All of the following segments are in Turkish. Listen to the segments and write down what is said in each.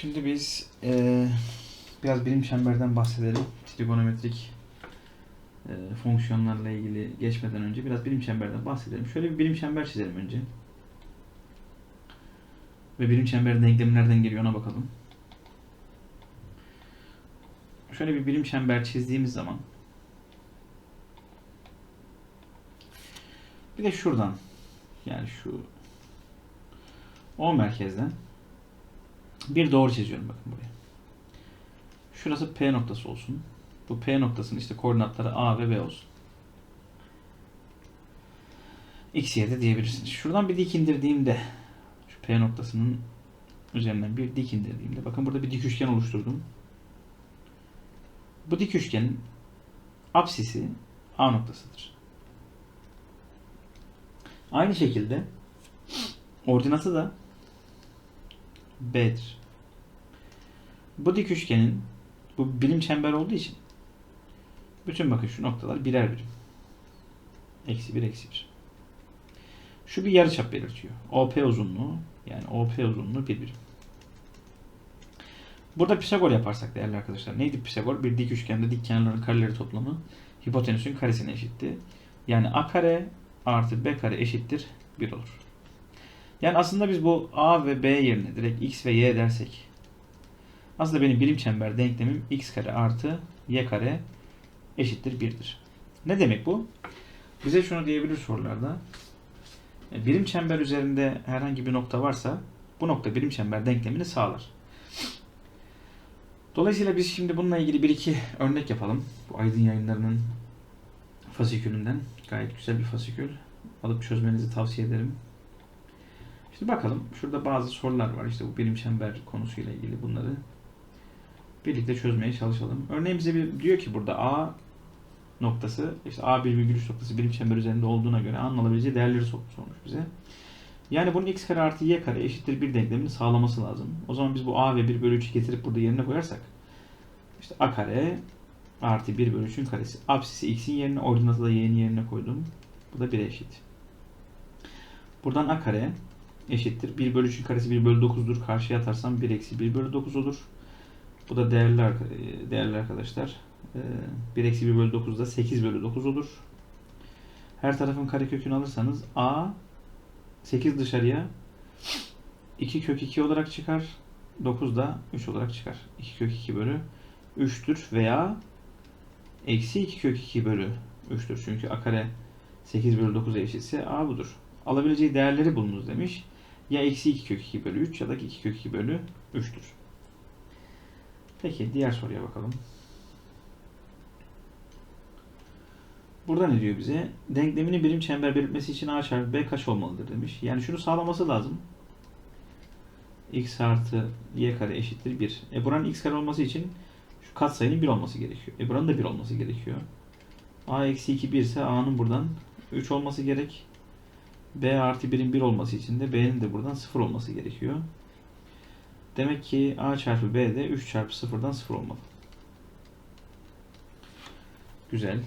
Şimdi biz eee, biraz birim çemberden bahsedelim. Trigonometrik eee, fonksiyonlarla ilgili geçmeden önce biraz birim çemberden bahsedelim. Şöyle bir birim çember çizelim önce. Ve birim çemberin denklemi nereden geliyor ona bakalım. Şöyle bir birim çember çizdiğimiz zaman bir de şuradan yani şu o merkezden bir doğru çiziyorum bakın buraya. Şurası P noktası olsun. Bu P noktasının işte koordinatları A ve B olsun. X yerde diyebilirsiniz. Şuradan bir dik indirdiğimde şu P noktasının üzerinden bir dik indirdiğimde bakın burada bir dik üçgen oluşturdum. Bu dik üçgenin apsisi A noktasıdır. Aynı şekilde ordinatı da B'dir. Bu dik üçgenin bu birim çember olduğu için bütün bakın şu noktalar birer birim. Eksi bir, eksi bir. Şu bir yarıçap belirtiyor. OP uzunluğu yani OP uzunluğu bir birim. Burada Pisagor yaparsak değerli arkadaşlar. Neydi Pisagor? Bir dik üçgende dik kenarların kareleri toplamı hipotenüsün karesine eşitti. Yani A kare artı B kare eşittir 1 olur. Yani aslında biz bu A ve B yerine direkt X ve Y dersek aslında benim birim çember denklemim X kare artı Y kare eşittir 1'dir. Ne demek bu? Bize şunu diyebilir sorularda. E, Birim çember üzerinde herhangi bir nokta varsa bu nokta birim çember denklemini sağlar. Dolayısıyla biz şimdi bununla ilgili bir iki örnek yapalım. Bu Aydın yayınlarının fasikülünden. Gayet güzel bir fasikül. Alıp çözmenizi tavsiye ederim. Şimdi bakalım. Şurada bazı sorular var. İşte bu birim çember konusuyla ilgili bunları birlikte çözmeye çalışalım. Örneğin bize bir diyor ki burada A noktası işte A bir virgül üç noktası birim çember üzerinde olduğuna göre A'nın alabileceği değerleri sor- sormuş bize. Yani bunun x kare artı y kare eşittir bir denklemini sağlaması lazım. O zaman biz bu a ve 1 bölü 3'ü getirip burada yerine koyarsak işte a kare artı 1 bölü 3'ün karesi. Apsisi x'in yerine ordinatı da y'nin yerine koydum. Bu da 1'e eşit. Buradan a kare eşittir. 1 bölü 3'ün karesi 1 bölü 9'dur. Karşıya atarsam 1 eksi 1 bölü 9 olur. Bu da değerli, değerli arkadaşlar. Ee, 1 eksi 1 bölü 9 da 8 bölü 9 olur. Her tarafın karekökünü alırsanız a 8 dışarıya 2 kök 2 olarak çıkar. 9 da 3 olarak çıkar. 2 kök 2 bölü 3'tür veya eksi 2 kök 2 bölü 3'tür. Çünkü a kare 8 bölü 9'a eşitse a budur. Alabileceği değerleri bulunuz demiş. Ya eksi 2 kök 2 bölü 3 ya da 2 kök 2 bölü 3'tür. Peki diğer soruya bakalım. Burada ne diyor bize? Denklemini birim çember belirtmesi için a çarpı b kaç olmalıdır demiş. Yani şunu sağlaması lazım. x artı y kare eşittir 1. E buranın x kare olması için şu katsayının 1 olması gerekiyor. E buranın da 1 olması gerekiyor. a eksi 2 1 ise a'nın buradan 3 olması gerek. b artı 1'in 1 olması için de b'nin de buradan 0 olması gerekiyor. Demek ki a çarpı b de 3 çarpı 0'dan 0 olmalı. Güzel.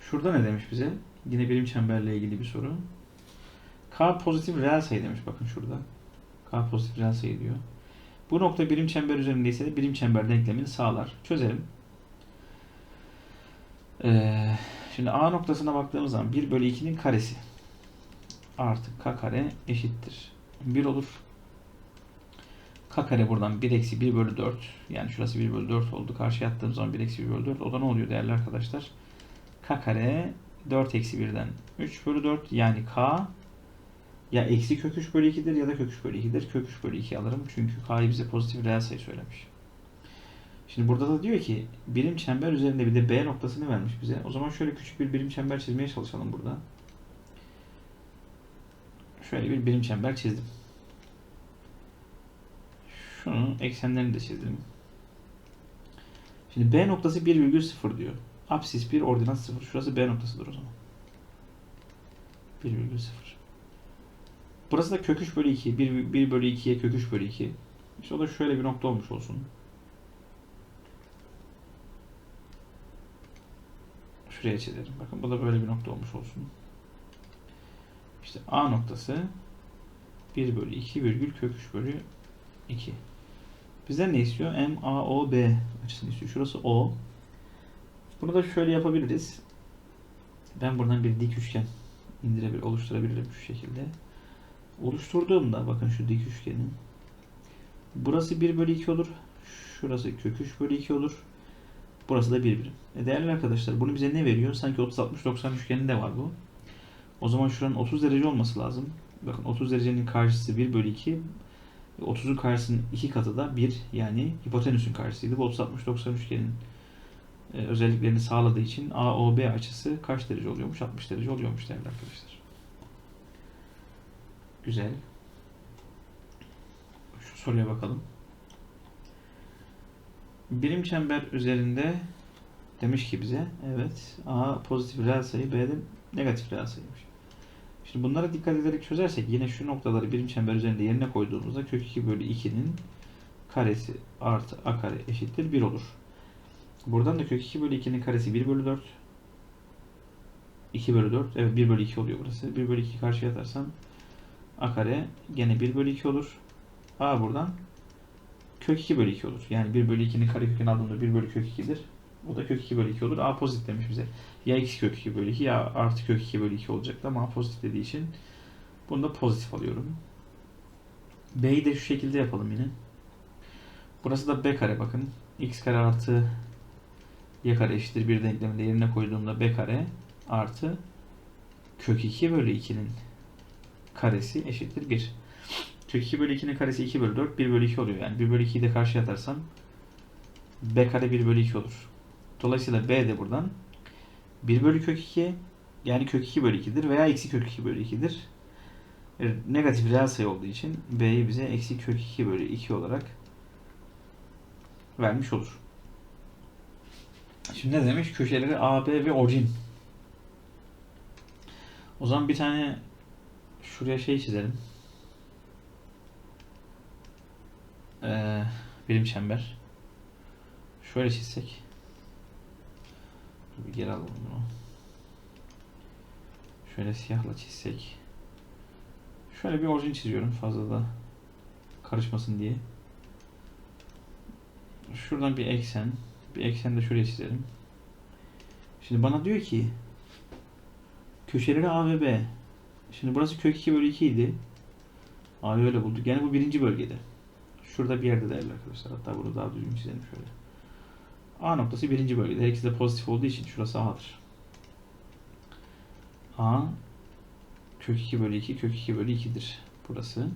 Şurada ne demiş bize? Yine birim çemberle ilgili bir soru. K pozitif reel sayı demiş bakın şurada. K pozitif reel sayı diyor. Bu nokta birim çember üzerindeyse de birim çember denklemini sağlar. Çözelim. Ee, şimdi A noktasına baktığımız zaman 1 bölü 2'nin karesi artı k kare eşittir. 1 olur. K kare buradan 1 eksi 1 bölü 4. Yani şurası 1 bölü 4 oldu. Karşıya attığım zaman 1 eksi 1 bölü 4. O da ne oluyor değerli arkadaşlar? K kare 4 eksi 1'den 3 bölü 4. Yani K ya eksi kök 3 bölü 2'dir ya da kök 3 bölü 2'dir. Kök 3 bölü 2 alırım. Çünkü K'yı bize pozitif reel sayı söylemiş. Şimdi burada da diyor ki birim çember üzerinde bir de B noktasını vermiş bize. O zaman şöyle küçük bir birim çember çizmeye çalışalım burada. Şöyle bir birim çember çizdim. Şunun eksenlerini de çizdim. Şimdi B noktası 1,0 diyor. Apsis 1, ordinat 0. Şurası B noktasıdır o zaman. 1,0. Burası da kök 3 bölü 2. 1, 1 bölü 2'ye kök 3 bölü 2. İşte o da şöyle bir nokta olmuş olsun. Şuraya çizelim. Bakın bu da böyle bir nokta olmuş olsun. İşte A noktası 1 bölü 2 virgül kök 3 bölü 2. Bizden ne istiyor? M, A, O, B açısını istiyor. Şurası O. Bunu da şöyle yapabiliriz. Ben buradan bir dik üçgen indirebilir, oluşturabilirim şu şekilde. Oluşturduğumda bakın şu dik üçgenin burası 1 bölü 2 olur. Şurası kök 3 bölü 2 olur. Burası da 1 birim. E değerli arkadaşlar bunu bize ne veriyor? Sanki 30-60-90 üçgeninde var bu. O zaman şuranın 30 derece olması lazım. Bakın 30 derecenin karşısı 1 bölü 2. 30'un karşısının iki katı da 1 yani hipotenüsün karşısıydı. Bu 30-60-90 üçgenin e, özelliklerini sağladığı için AOB açısı kaç derece oluyormuş? 60 derece oluyormuş değerli arkadaşlar. Güzel. Şu soruya bakalım. Birim çember üzerinde demiş ki bize evet A pozitif reel sayı B de negatif reel sayıymış. Şimdi bunlara dikkat ederek çözersek yine şu noktaları birim çember üzerinde yerine koyduğumuzda kök 2 bölü 2'nin karesi artı a kare eşittir 1 olur. Buradan da kök 2 bölü 2'nin karesi 1 bölü 4. 2 bölü 4. Evet 1 bölü 2 oluyor burası. 1 bölü 2 karşıya atarsam a kare gene 1 bölü 2 olur. A buradan kök 2 bölü 2 olur. Yani 1 bölü 2'nin kare kökünü aldığımda 1 bölü kök 2'dir. O da kök 2 bölü 2 olur. A pozitif demiş bize. Ya eksi kök 2 bölü 2 ya artı kök 2 bölü 2 olacaktı ama A pozitif dediği için bunu da pozitif alıyorum. B'yi de şu şekilde yapalım yine. Burası da B kare bakın. X kare artı Y kare eşittir bir denkleminde yerine koyduğumda B kare artı kök 2 bölü 2'nin karesi eşittir 1. Kök 2 bölü 2'nin karesi 2 bölü 4 1 bölü 2 oluyor. Yani 1 bölü 2'yi de karşıya atarsam B kare 1 bölü 2 olur. Dolayısıyla B de buradan 1 bölü kök 2 yani kök 2 bölü 2'dir veya eksi kök 2 bölü 2'dir. E, Negatif reel sayı olduğu için B'yi bize eksi kök 2 bölü 2 olarak vermiş olur. Şimdi ne demiş? Köşeleri A, B ve orijin. O zaman bir tane şuraya şey çizelim. Ee, birim çember. Şöyle çizsek. Bir geri alalım bunu. Şöyle siyahla çizsek. Şöyle bir orijin çiziyorum fazla da karışmasın diye. Şuradan bir eksen. Bir eksen de şuraya çizelim. Şimdi bana diyor ki köşeleri A ve B. Şimdi burası kök 2 bölü 2 idi. A'yı öyle bulduk. Yani bu birinci bölgede. Şurada bir yerde değerli arkadaşlar. Hatta bunu daha düzgün çizelim şöyle. A noktası birinci bölgede. Her ikisi de pozitif olduğu için şurası A'dır. A kök 2 bölü 2 kök 2 bölü 2'dir burası.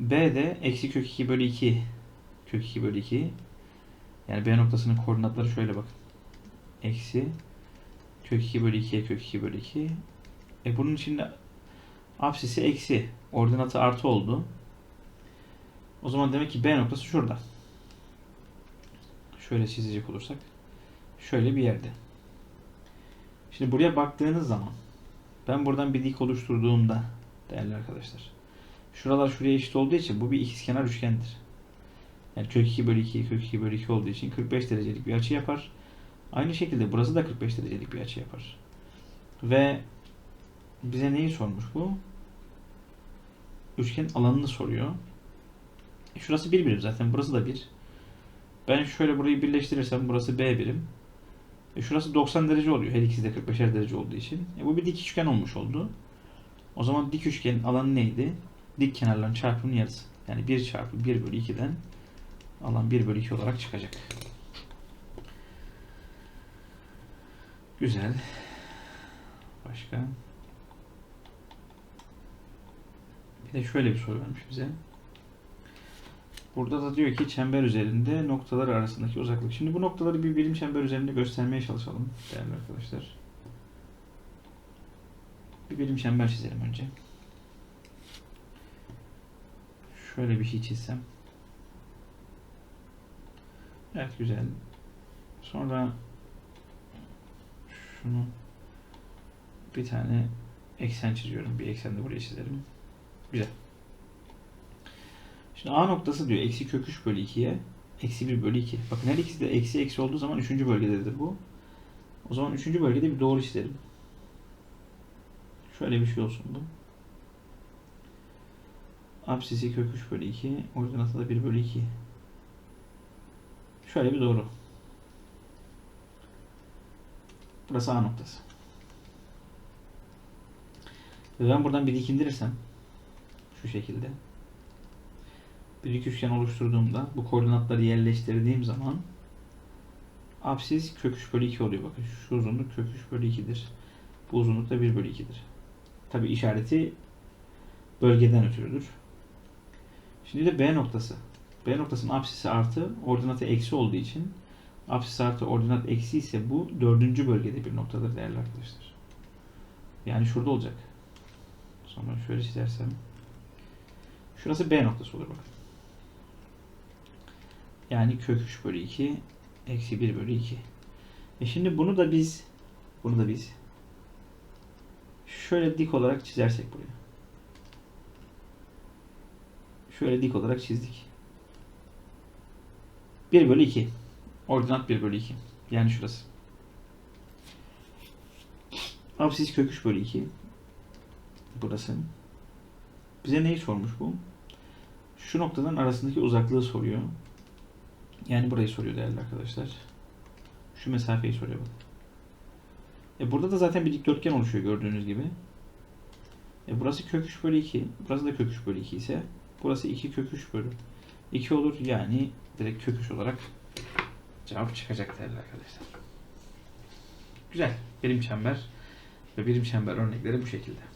B de eksi kök 2 bölü 2 kök 2 bölü 2 yani B noktasının koordinatları şöyle bakın. Eksi kök 2 bölü 2'ye kök 2 bölü 2 e bunun içinde apsisi eksi ordinatı artı oldu. O zaman demek ki B noktası şurada. Şöyle çizecek olursak. Şöyle bir yerde. Şimdi buraya baktığınız zaman ben buradan bir dik oluşturduğumda değerli arkadaşlar. Şuralar şuraya eşit olduğu için bu bir ikizkenar üçgendir. Yani kök 2 bölü 2 kök 2 bölü 2 olduğu için 45 derecelik bir açı yapar. Aynı şekilde burası da 45 derecelik bir açı yapar. Ve bize neyi sormuş bu? Üçgen alanını soruyor. E şurası bir birim zaten. Burası da bir. Ben şöyle burayı birleştirirsem burası B birim. E şurası 90 derece oluyor. Her ikisi de 45'er derece olduğu için. E bu bir dik üçgen olmuş oldu. O zaman dik üçgenin alanı neydi? Dik kenarların çarpımının yarısı. Yani 1 çarpı 1 bölü 2'den alan 1 bölü 2 olarak çıkacak. Güzel. Başka? Bir de şöyle bir soru vermiş bize. Burada da diyor ki çember üzerinde noktalar arasındaki uzaklık. Şimdi bu noktaları bir birim çember üzerinde göstermeye çalışalım değerli arkadaşlar. Bir birim çember çizelim önce. Şöyle bir şey çizsem. Evet güzel. Sonra şunu bir tane eksen çiziyorum. Bir eksen de buraya çizelim. Güzel. Şimdi A noktası diyor eksi kök 3 bölü 2'ye eksi 1 bölü 2. Bakın her ikisi de eksi eksi olduğu zaman 3. bölgededir bu. O zaman 3. bölgede bir doğru çizelim. Şöyle bir şey olsun bu. Apsisi kök 3 bölü 2. Ordinatı da 1 bölü 2. Şöyle bir doğru. Burası A noktası. Ve ben buradan bir indirirsem şu şekilde bir üçgen oluşturduğumda bu koordinatları yerleştirdiğim zaman apsis kök 3 bölü 2 oluyor. Bakın şu uzunluk kök 3 bölü 2'dir. Bu uzunluk da 1 bölü 2'dir. Tabi işareti bölgeden ötürüdür. Şimdi de B noktası. B noktasının apsisi artı ordinatı eksi olduğu için apsis artı ordinat eksi ise bu dördüncü bölgede bir noktadır değerli arkadaşlar. Yani şurada olacak. Sonra şöyle çizersem. Şurası B noktası olur bakın. Yani kök 3 bölü 2 eksi 1 bölü 2. E şimdi bunu da biz bunu da biz şöyle dik olarak çizersek buraya. Şöyle dik olarak çizdik. 1 bölü 2. Ordinat 1 bölü 2. Yani şurası. Apsis kök 3 bölü 2. Burası. Bize neyi sormuş bu? Şu noktadan arasındaki uzaklığı soruyor. Yani burayı soruyor değerli arkadaşlar. Şu mesafeyi soruyor bakın. E burada da zaten bir dikdörtgen oluşuyor gördüğünüz gibi. E burası kök 3 bölü 2. Burası da kök 3 bölü 2 ise burası 2 kök 3 bölü 2 olur. Yani direkt kök 3 olarak cevap çıkacak değerli arkadaşlar. Güzel. Birim çember ve birim çember örnekleri bu şekilde.